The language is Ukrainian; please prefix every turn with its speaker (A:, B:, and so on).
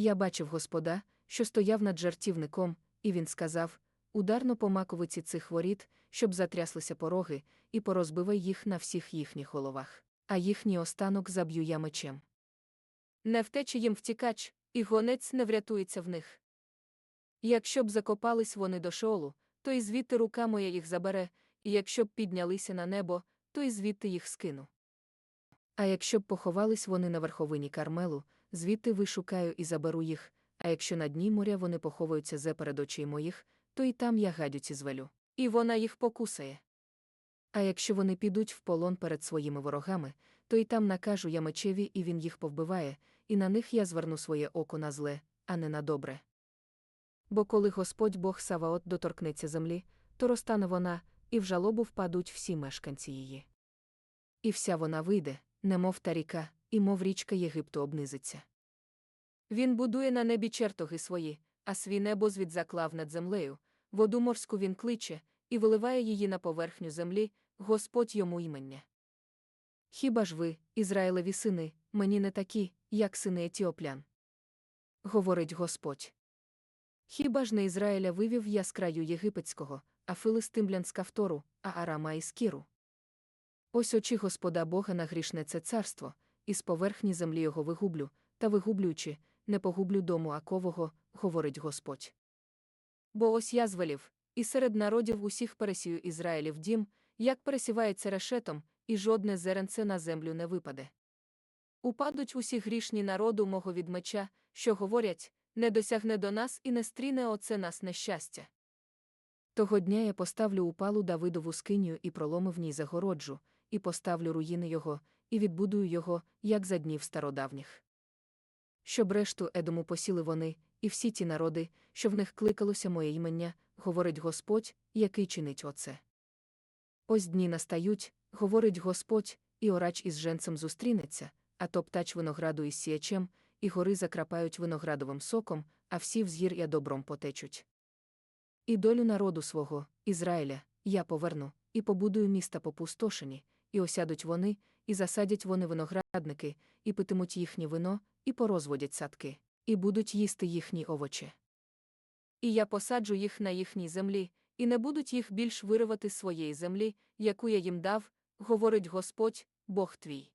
A: Я бачив Господа, що стояв над жартівником, і він сказав: Ударно по маковиці цих воріт, щоб затряслися пороги, і порозбивай їх на всіх їхніх головах, а їхній останок заб'ю я мечем. Не втече їм втікач, і гонець не врятується в них. Якщо б закопались вони до шеолу, то і звідти рука моя їх забере, і якщо б піднялися на небо, то і звідти їх скину. А якщо б поховались вони на верховині Кармелу, звідти вишукаю і заберу їх, а якщо на дні моря вони поховуються зе перед очей моїх, то і там я гадюці звелю, і вона їх покусає. А якщо вони підуть в полон перед своїми ворогами, то і там накажу я мечеві, і він їх повбиває, і на них я зверну своє око на зле, а не на добре. Бо коли Господь Бог Саваот доторкнеться землі, то розтане вона, і в жалобу впадуть всі мешканці її. І вся вона вийде, немов та ріка, і мов річка Єгипту обнизиться. Він будує на небі чертоги свої, а свій небо звід заклав над землею, воду морську він кличе, і виливає її на поверхню землі, Господь йому імення. Хіба ж ви, Ізраїлеві сини, мені не такі, як сини етіоплян? Говорить Господь. Хіба ж не Ізраїля вивів я з краю єгипетського, а филистимлян з Кавтору, а Арама із Кіру? Ось очі Господа Бога на грішне це царство, і з поверхні землі його вигублю, та вигублюючи, не погублю дому Акового, говорить Господь. Бо ось я звелів, і серед народів усіх пересію Ізраїлів дім, як пересівається решетом, і жодне зеренце на землю не випаде. Упадуть усі грішні народу мого від меча, що говорять, не досягне до нас і не стріне оце нас нещастя. Того дня я поставлю упалу Давидову скиню і пролому в ній загороджу, і поставлю руїни його, і відбудую його, як за днів стародавніх. Щоб решту Едому посіли вони, і всі ті народи, що в них кликалося моє імення, говорить Господь, який чинить оце. Ось дні настають, говорить Господь, іорач із женцем зустрінеться, а топтач винограду із сіячем, і гори закрапають виноградовим соком, а всі взгір'я добром потечуть. І долю народу свого, Ізраїля, я поверну, і побудую міста попустошені, і осядуть вони, і засадять вони виноградники, і питимуть їхнє вино, і порозводять садки, і будуть їсти їхні овочі. І я посаджу їх на їхній землі, і не будуть їх більш виривати з своєї землі, яку я їм дав, говорить Господь, Бог твій.